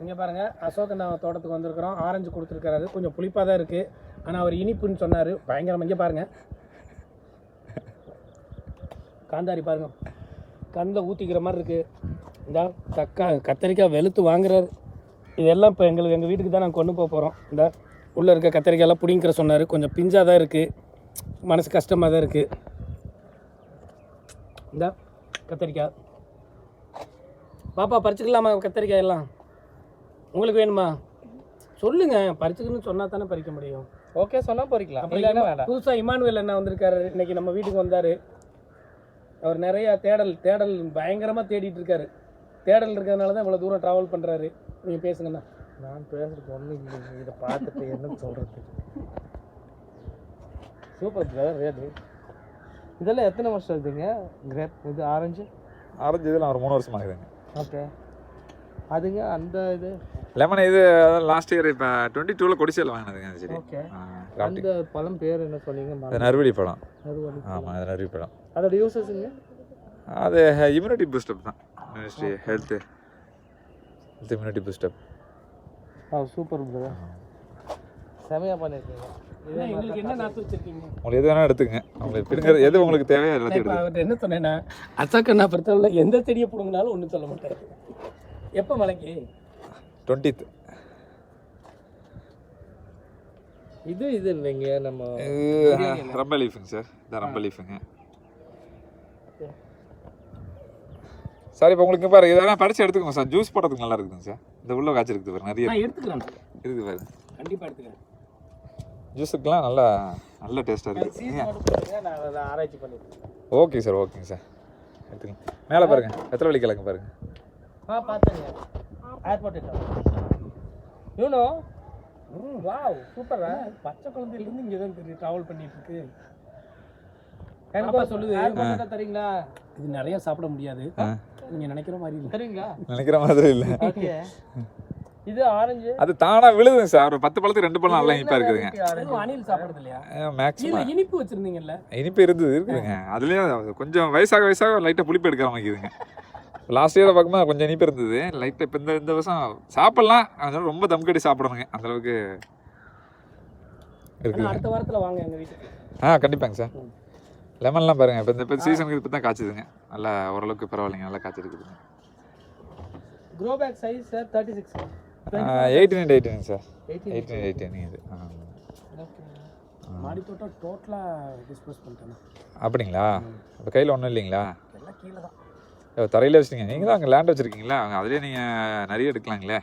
இங்கே பாருங்கள் அசோகன் நான் தோட்டத்துக்கு வந்திருக்கிறோம். ஆரஞ்சு கொடுத்துருக்காரு கொஞ்சம் புளிப்பாக தான் இருக்குது ஆனால் அவர் இனிப்புன்னு சொன்னார். பயங்கரம் இங்கே பாருங்கள் காந்தாரி பாருங்க. கண்ணில் ஊற்றிக்கிற மாதிரி இருக்குது இந்த தக்கா கத்தரிக்காய் வெளுத்து வாங்குறாரு. இதெல்லாம் இப்போ எங்களுக்கு எங்கள் வீட்டுக்கு தான் நாங்கள் கொண்டு போக போகிறோம் இந்த உள்ளே இருக்க கத்தரிக்காயெல்லாம் பிடிங்கிற சொன்னார். கொஞ்சம் பிஞ்சாக தான் இருக்குது மனசு கஷ்டமாக தான் இருக்குது இந்த கத்தரிக்காய். பாப்பா பறிச்சுக்கலாமா கத்தரிக்காய் எல்லாம்? உங்களுக்கு வேணுமா? சொல்லுங்க. பறிச்சுக்கணும்னு சொன்னா தானே பறிக்க முடியும். ஓகே சொன்னா பொறிக்கலாம். இல்லைன்னா இம்மா- வேண்டாம் புதுசா இமானுவேல் அண்ணா வந்திருக்காரு. இன்னைக்கு நம்ம வீட்டுக்கு வந்தாரு. அவர் நிறைய தேடல் தேடல் பயங்கரமா தேடிட்டு இருக்காரு. தேடல் இருக்கிறதுனால தான் இவ்வளவு தூரம் டிராவல் பண்றாரு. நீங்க பேசுங்கண்ணா. நான் பேசுறது ஒன்றும் இதை பார்த்துட்டு என்ன சொல்றது. சூப்பர் பிரதர் ரேட்டு இதெல்லாம் எத்தனை வருஷம் இருக்குங்க கிரேப் இது ஆரஞ்சு ஆரஞ்சு இதெல்லாம் ஒரு மூணு வருஷம் ஆகுதுங்க. ஓகே அதுங்க அந்த இது? லெமன் இது லாஸ்ட் இயர் இப்போ டுவெண்ட்டி டூவில் கொடிசையில் வாங்கினதுங்க கிராஃப்டிங். அந்த பழம் பேர் என்ன சொன்னீங்க? நறுவடி பழம். ஆமாம் அது நறுவடி பழம். அதோட யூசஸுங்க அது இம்யூனிட்டி பூஸ்டப் தான். Ministry health health immunity booster ஆ சூப்பர் பிரதர் செமையாக பண்ணியிருக்கீங்க அண்ணா, எங்களுக்கு என்ன நாத்து வச்சிருக்கீங்க? உங்களுக்கு எது வேணால் எடுத்துங்க உங்களுக்கு பிடுங்க எது உங்களுக்கு தேவையோ எல்லாத்தையும் என்ன சொன்னேன்னா அசோக் அண்ணா பொறுத்தவரை எந்த செடியை பிடுங்கினாலும் ஒன்றும் சொல்ல மாட்டாரு. எப்போ மலைக்கு? டுவெண்ட்டித் இது இது இல்லைங்க நம்ம ரம்ப லீஃபுங்க சார் இதான் ரம்ப லீஃபுங்க சார் இப்போ உங்களுக்கு பாருங்க இதெல்லாம் படிச்சு எடுத்துக்கோங்க சார் ஜூஸ் போடுறதுக்கு நல்லா இருக்குதுங்க சார் இந்த உள்ள காய்ச்சி இருக்குது பாருங்க நிறைய நான் எடுத்துக்கிறேன் இருக்குது பாருங்க. கண்டிப்பாக எடுத்துக்கிறேன் ஜூஸுக்கெலாம் நல்லா நல்ல டேஸ்ட்டாக இருக்குது. ஆராய்ச்சி பண்ணிடுறேன் ஓகே சார் ஓகேங்க சார் எடுத்துக்கலாம். மேலே பாருங்க எத்தனை வழி கிழங்கு பாருங்க. ஆ பார்த்தேங்க ஏர்போர்ட் யூனோ வாவ் சூப்பரா பச்சை குழந்தையிலேருந்து இங்கே தான் தெரியும் ட்ராவல் பண்ணிட்டு இருக்கு எனக்கு பாப்பா சொல்லுது. ஏர்போர்ட் தரீங்களா? இது நிறைய சாப்பிட முடியாது. ஆ. நீங்கள் நினைக்கிற மாதிரி இல்லை. தரீங்களா? நினைக்கிற மாதிரி இல்லை. ஓகே இது ஆரஞ்சு அது தானாக விழுதுங்க சார். ஒரு பத்து பழத்துக்கு ரெண்டு பழம் நல்லா இனிப்பாக இருக்குதுங்க. அணில் சாப்பிடுறது இல்லையா மேக்ஸிமம் இனிப்பு வச்சிருந்தீங்கல்ல. இனிப்பு இருந்தது இருக்குதுங்க. அதுலேயும் கொஞ்சம் வயசாக வயசாக லைட்டாக புளிப்பு எடுக்கிற மாதிரிக்குதுங்க லாஸ்ட் இயரை பார்க்கும்போது கொஞ்சம் இனிப்பு இருந்தது லைட்டாக இப்போ இந்த இந்த வருஷம் சாப்பிட்லாம். அதனால ரொம்ப தம் கட்டி சாப்பிடணுங்க. அந்த அளவுக்கு ஆனா இருக்குதுங்க அடுத்த வாரத்துல வாங்க எங்க வீட்டுக்கு. ஆ கண்டிப்பாங்க சார். லெமன்லாம் பாருங்க. இப்போ இந்த இப்போ சீசனுக்கு இப்போ தான் காய்ச்சுதுங்க. நல்லா ஓரளவுக்கு பரவாயில்லைங்க. நல்லா காய்ச்சிருக்குதுங்க. Grow bag size sir thirty six eighteen and eighteen sir eighteen eighteen இது. மாடி தோட்டம் டோட்டலா டிஸ்போஸ் பண்ணிட்டேன் அப்படிங்களா? இப்போ கையில் ஒன்றும் இல்லைங்களா? எல்லாம் கீழே தான் தரையில் வச்சிட்டீங்க நீங்கள் தான் அங்கே லேண்ட் வச்சுருக்கீங்களா? அதுலேயே நீங்கள் நிறைய எடுக்கலாங்களே?